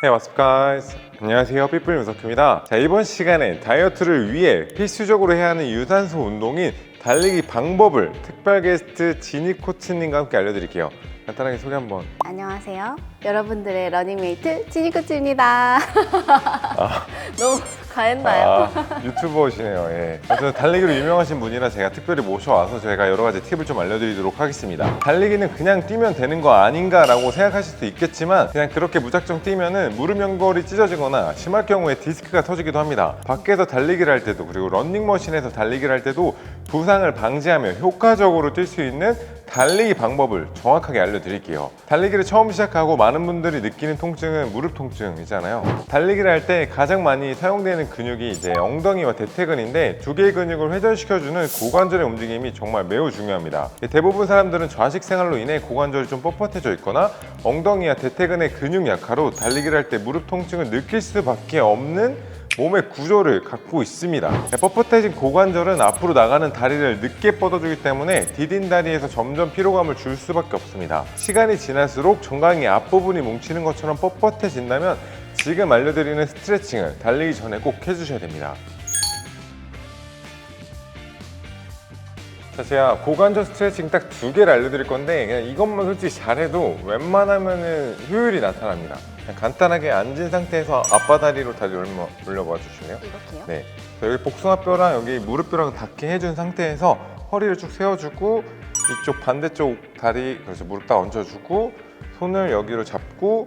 Hey, what's up, guys? 안녕하세요, 삐뿔 윤석입니다. 자, 이번 시간에 다이어트를 위해 필수적으로 해야 하는 유산소 운동인 달리기 방법을 특별 게스트 지니 코치님과 함께 알려드릴게요. 간단하게 소개 한번. 안녕하세요. 여러분들의 러닝메이트 지니코치입니다. 너무 가했나요? 아, 유튜버시네요. 예. 아무튼 달리기로 유명하신 분이라 제가 특별히 모셔와서 제가 여러 가지 팁을 좀 알려드리도록 하겠습니다. 달리기는 그냥 뛰면 되는 거 아닌가라고 생각하실 수도 있겠지만 그냥 그렇게 무작정 뛰면은 무릎 연골이 찢어지거나 심할 경우에 디스크가 터지기도 합니다. 밖에서 달리기를 할 때도 그리고 런닝머신에서 달리기를 할 때도 부상을 방지하며 효과적으로 뛸 수 있는 달리기 방법을 정확하게 알려드릴게요. 달리기를 처음 시작하고 많은 분들이 느끼는 통증은 무릎 통증이잖아요. 달리기를 할 때 가장 많이 사용되는 근육이 이제 엉덩이와 대퇴근인데 두 개의 근육을 회전시켜주는 고관절의 움직임이 정말 매우 중요합니다. 대부분 사람들은 좌식 생활로 인해 고관절이 좀 뻣뻣해져 있거나 엉덩이와 대퇴근의 근육 약화로 달리기를 할 때 무릎 통증을 느낄 수밖에 없는 몸의 구조를 갖고 있습니다. 뻣뻣해진 고관절은 앞으로 나가는 다리를 늦게 뻗어주기 때문에 디딘 다리에서 점점 피로감을 줄 수밖에 없습니다. 시간이 지날수록 정강이 앞부분이 뭉치는 것처럼 뻣뻣해진다면 지금 알려드리는 스트레칭을 달리기 전에 꼭 해주셔야 됩니다. 자, 제가 고관절 스트레칭 딱 두 개를 알려드릴 건데 그냥 이것만 솔직히 잘해도 웬만하면은 효율이 나타납니다. 그냥 간단하게 앉은 상태에서 앞바 다리로 다리 올려, 올려봐 주실래요? 이렇게요? 네. 자, 여기 복숭아뼈랑 여기 무릎뼈랑 닿게 해준 상태에서 허리를 쭉 세워주고 이쪽 반대쪽 다리 그래서 무릎 딱 얹어주고 손을 여기로 잡고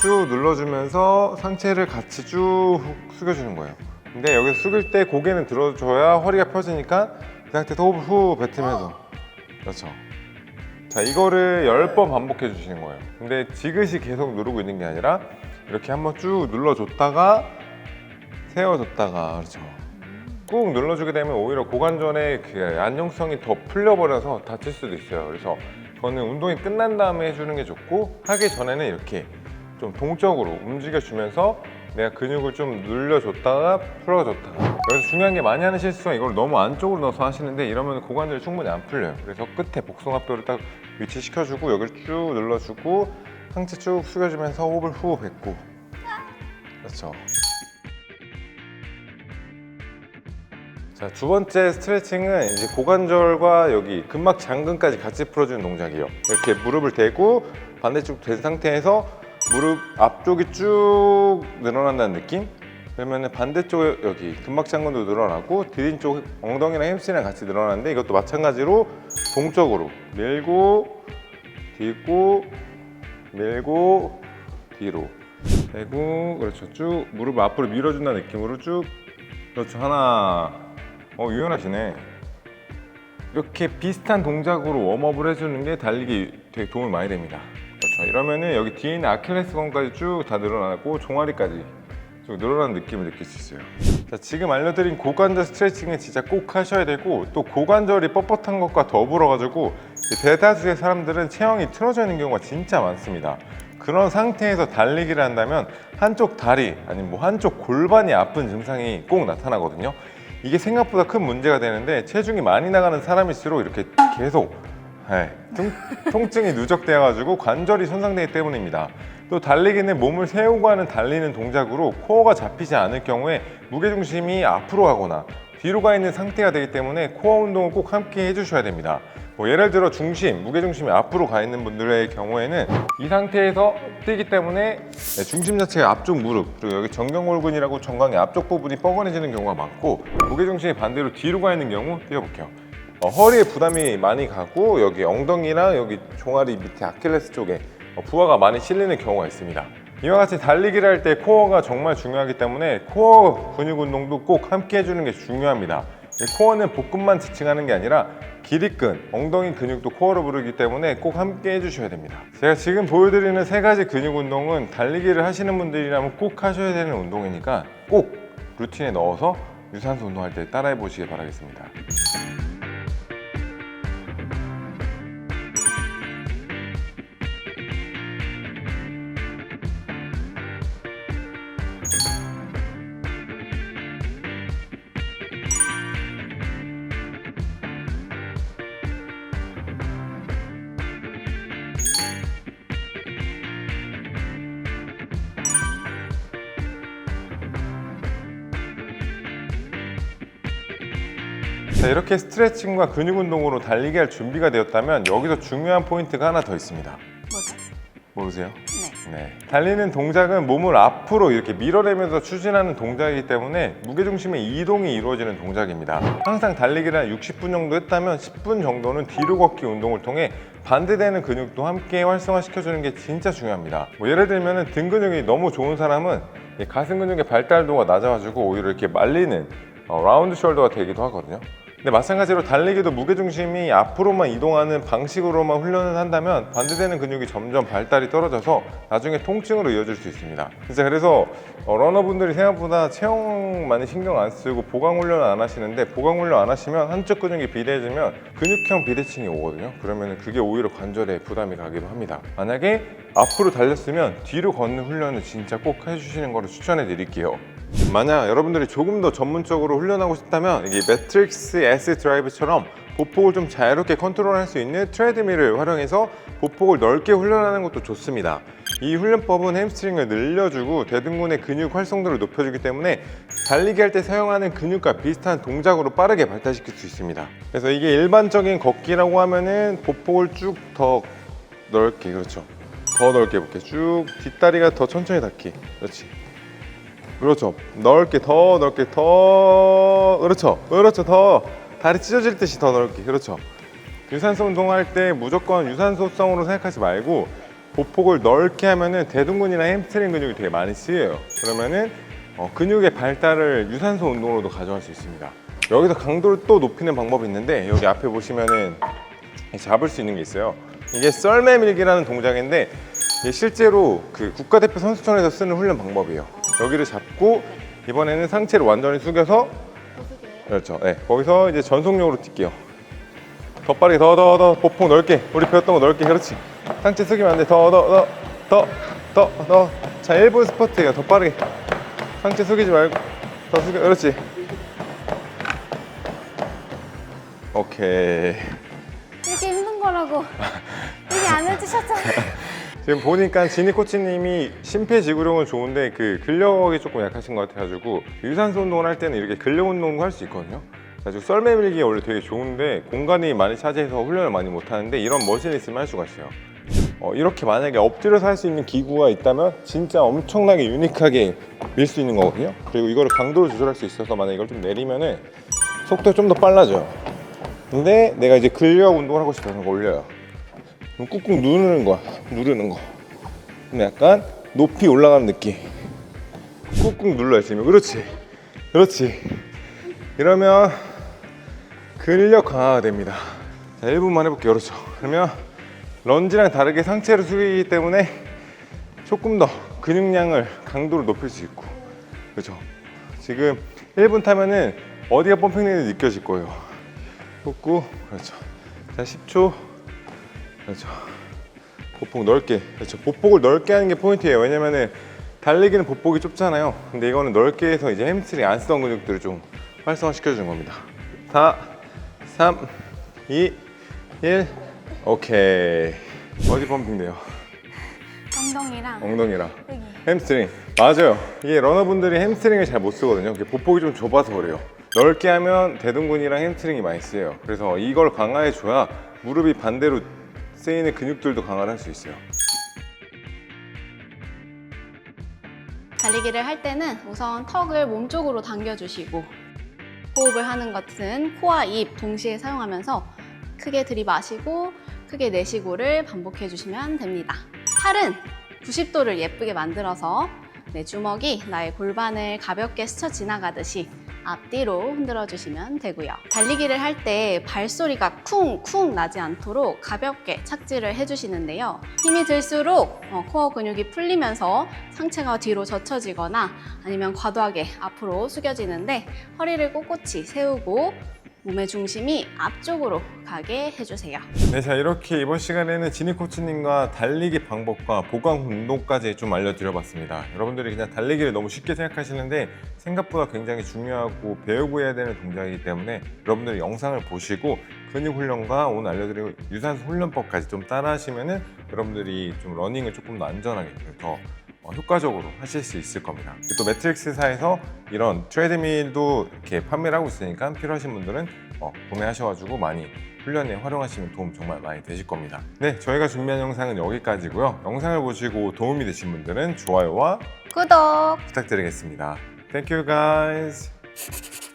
쭉 눌러주면서 상체를 같이 쭉 숙여주는 거예요. 근데 여기서 숙일 때 고개는 들어줘야 허리가 펴지니까 그 상태에서 호흡을 후 뱉으면서 그렇죠. 자 이거를 10번 반복해 주시는 거예요. 근데 지그시 계속 누르고 있는 게 아니라 이렇게 한번 쭉 눌러줬다가 세워줬다가 그렇죠. 꾹 눌러주게 되면 오히려 고관절의 그 안정성이 더 풀려버려서 다칠 수도 있어요. 그래서 저는 운동이 끝난 다음에 해주는 게 좋고 하기 전에는 이렇게 좀 동적으로 움직여주면서 내가 근육을 좀 늘려줬다가 풀어줬다가 여기서 중요한 게 많이 하는 실수가 이걸 너무 안쪽으로 넣어서 하시는데 이러면 고관절이 충분히 안 풀려요. 그래서 끝에 복숭아뼈를 딱 위치시켜주고 여기를 쭉 눌러주고 상체 쭉 숙여주면서 호흡을 후 뱉고 그렇죠. 자, 두 번째 스트레칭은 이제 고관절과 여기 근막 장근까지 같이 풀어주는 동작이에요. 이렇게 무릎을 대고 반대쪽 된 상태에서 무릎 앞쪽이 쭉 늘어난다는 느낌? 그러면 반대쪽 여기 근막 장근도 늘어나고 디딘 쪽 엉덩이랑 햄스트링이랑 같이 늘어나는데 이것도 마찬가지로 동적으로 밀고 뒤고 밀고 뒤로 대고 그렇죠. 쭉 무릎 앞으로 밀어준다는 느낌으로 쭉. 그렇죠. 하나. 어 유연하시네. 이렇게 비슷한 동작으로 웜업을 해주는 게 달리기 되게 도움이 많이 됩니다 그렇죠 이러면은 여기 뒤에 있는 아킬레스건까지 쭉 다 늘어나고 종아리까지 쭉 늘어나는 느낌을 느낄 수 있어요. 자, 지금 알려드린 고관절 스트레칭은 진짜 꼭 하셔야 되고 또 고관절이 뻣뻣한 것과 더불어 가지고 대다수의 사람들은 체형이 틀어져 있는 경우가 진짜 많습니다. 그런 상태에서 달리기를 한다면 한쪽 다리 아니면 뭐 한쪽 골반이 아픈 증상이 꼭 나타나거든요. 이게 생각보다 큰 문제가 되는데 체중이 많이 나가는 사람일수록 이렇게 계속 네, 통, 통증이 누적되어 가지고 관절이 손상되기 때문입니다. 또 달리기는 몸을 세우고 하는 달리는 동작으로 코어가 잡히지 않을 경우에 무게중심이 앞으로 가거나 뒤로 가 있는 상태가 되기 때문에 코어 운동을 꼭 함께 해주셔야 됩니다. 뭐 예를 들어 중심, 무게중심이 앞으로 가 있는 분들의 경우에는 이 상태에서 뛰기 때문에 네, 중심 자체가 앞쪽 무릎 그리고 여기 정경골근이라고 정강의 앞쪽 부분이 뻐근해지는 경우가 많고 무게중심이 반대로 뒤로 가 있는 경우 뛰어볼게요. 어, 허리에 부담이 많이 가고 여기 엉덩이랑 여기 종아리 밑에 아킬레스 쪽에 어, 부하가 많이 실리는 경우가 있습니다. 이와 같이 달리기를 할 때 코어가 정말 중요하기 때문에 코어 근육 운동도 꼭 함께 해주는 게 중요합니다. 이 코어는 복근만 지칭하는 게 아니라 기립근, 엉덩이 근육도 코어로 부르기 때문에 꼭 함께 해주셔야 됩니다. 제가 지금 보여드리는 세 가지 근육 운동은 달리기를 하시는 분들이라면 꼭 하셔야 되는 운동이니까 꼭 루틴에 넣어서 유산소 운동할 때 따라해 보시길 바라겠습니다. 자, 이렇게 스트레칭과 근육 운동으로 달리기 할 준비가 되었다면 여기서 중요한 포인트가 하나 더 있습니다. 뭐죠? 모르세요? 네. 네. 달리는 동작은 몸을 앞으로 이렇게 밀어내면서 추진하는 동작이기 때문에 무게중심의 이동이 이루어지는 동작입니다. 항상 달리기를 한 60분 정도 했다면 10분 정도는 뒤로 걷기 운동을 통해 반대되는 근육도 함께 활성화시켜주는 게 진짜 중요합니다. 뭐 예를 들면 등 근육이 너무 좋은 사람은 이 가슴 근육의 발달도가 낮아가지고 오히려 이렇게 말리는 어, 라운드 숄더가 되기도 하거든요. 근데 마찬가지로 달리기도 무게중심이 앞으로만 이동하는 방식으로만 훈련을 한다면 반대되는 근육이 점점 발달이 떨어져서 나중에 통증으로 이어질 수 있습니다. 진짜 그래서 어, 러너분들이 생각보다 체형 많이 신경 안 쓰고 보강 훈련을 안 하시는데 보강 훈련 안 하시면 한쪽 근육이 비대해지면 근육형 비대칭이 오거든요. 그러면 그게 오히려 관절에 부담이 가기도 합니다. 만약에 앞으로 달렸으면 뒤로 걷는 훈련을 진짜 꼭 해주시는 거를 추천해 드릴게요. 만약 여러분들이 조금 더 전문적으로 훈련하고 싶다면 이게 매트릭스 S 드라이브처럼 보폭을 좀 자유롭게 컨트롤할 수 있는 트레드밀을 활용해서 보폭을 넓게 훈련하는 것도 좋습니다. 이 훈련법은 햄스트링을 늘려주고 대둔근의 근육 활성도를 높여주기 때문에 달리기 할 때 사용하는 근육과 비슷한 동작으로 빠르게 발달시킬 수 있습니다. 그래서 이게 일반적인 걷기라고 하면은 보폭을 쭉 더 넓게 그렇죠. 더 넓게 해볼게. 쭉 뒷다리가 더 천천히 닿기. 그렇지. 그렇죠. 넓게 더 넓게 더 그렇죠. 그렇죠. 더 다리 찢어질 듯이 더 넓게. 그렇죠. 유산소 운동할 때 무조건 유산소성으로 생각하지 말고 보폭을 넓게 하면은 대둔근이나 햄스트링 근육이 되게 많이 쓰여요. 그러면은 어, 근육의 발달을 유산소 운동으로도 가져갈 수 있습니다. 여기서 강도를 또 높이는 방법이 있는데 여기 앞에 보시면은 잡을 수 있는 게 있어요. 이게 썰매 밀기라는 동작인데 이게 실제로 그 국가대표 선수촌에서 쓰는 훈련 방법이에요. 여기를 잡고 이번에는 상체를 완전히 숙여서 그렇죠. 네, 거기서 이제 전속력으로 뛸게요. 더 빠르게 더 더 더 보폭 넓게 우리 배웠던 거 넓게 그렇지. 상체 숙이면 안 돼. 더 더 더 더 더 더. 자 1분 스퍼트예요. 더 빠르게. 상체 숙이지 말고 더 숙여. 그렇지. 오케이. 이렇게 힘든 거라고 얘기 안 해주셨잖아요. 지금 보니까 지니 코치님이 심폐지구력은 좋은데 그 근력이 조금 약하신 것 같아가지고 유산소 운동을 할 때는 이렇게 근력 운동도 할 수 있거든요. 그래가지고 썰매 밀기 원래 되게 좋은데 공간이 많이 차지해서 훈련을 많이 못 하는데 이런 머신이 있으면 할 수가 있어요. 어, 이렇게 만약에 엎드려서 할 수 있는 기구가 있다면 진짜 엄청나게 유니크하게 밀 수 있는 거거든요. 그리고 이거를 강도를 조절할 수 있어서 만약 에 이걸 좀 내리면은 속도가 좀더 빨라져요. 근데 내가 이제 근력 운동을 하고 싶어서 올려요. 꾹꾹 누르는 거야. 누르는 거. 근데 약간 높이 올라가는 느낌. 꾹꾹 눌러야지. 그렇지. 그렇지. 이러면 근력 강화가 됩니다. 자, 1분만 해볼게요. 그렇죠. 그러면 런지랑 다르게 상체를 숙이기 때문에 조금 더 근육량을 강도를 높일 수 있고. 그렇죠. 지금 1분 타면은 어디가 펌핑되는지 느껴질 거예요. 꾹꾹. 그렇죠. 자, 10초. 그렇죠. 보폭 넓게. 그렇죠. 보폭을 넓게 하는 게 포인트예요. 왜냐면은 달리기는 보폭이 좁잖아요. 근데 이거는 넓게 해서 이제 햄스트링 안 쓰던 근육들을 좀 활성화시켜 주는 겁니다. 4, 3, 2, 1. 오케이. 어디 펌핑 돼요? 엉덩이랑 엉덩이랑. 여기. 햄스트링 맞아요 이게 러너분들이 햄스트링을 잘 못 쓰거든요 이게 보폭이 좀 좁아서 그래요 넓게 하면 대둔근이랑 햄스트링이 많이 쓰여요 그래서 이걸 강화해 줘야 무릎이 반대로 쓰이는 근육들도 강화를 할 수 있어요 달리기를 할 때는 우선 턱을 몸쪽으로 당겨주시고 호흡을 하는 것은 코와 입 동시에 사용하면서 크게 들이마시고 크게 내쉬고를 반복해 주시면 됩니다. 팔은 90도를 예쁘게 만들어서 내 주먹이 나의 골반을 가볍게 스쳐 지나가듯이 앞뒤로 흔들어 주시면 되고요. 달리기를 할 때 발소리가 쿵쿵 나지 않도록 가볍게 착지를 해주시는데요. 힘이 들수록 어, 코어 근육이 풀리면서 상체가 뒤로 젖혀지거나 아니면 과도하게 앞으로 숙여지는데 허리를 꼿꼿이 세우고 몸의 중심이 앞쪽으로 가게 해주세요. 네, 자 이렇게 이번 시간에는 지니 코치님과 달리기 방법과 보강 운동까지 좀 알려드려봤습니다. 여러분들이 그냥 달리기를 너무 쉽게 생각하시는데 생각보다 굉장히 중요하고 배우고 해야 되는 동작이기 때문에 여러분들이 영상을 보시고 근육 훈련과 오늘 알려드린 유산소 훈련법까지 좀 따라하시면은 여러분들이 좀 러닝을 조금 더 안전하게 더 어, 효과적으로 하실 수 있을 겁니다. 또 매트릭스사에서 이런 트레드밀도 이렇게 판매를 하고 있으니까 필요하신 분들은 어, 구매하셔가지고 많이 훈련에 활용하시면 도움 정말 많이 되실 겁니다. 네, 저희가 준비한 영상은 여기까지고요. 영상을 보시고 도움이 되신 분들은 좋아요와 구독! 부탁드리겠습니다. Thank you guys.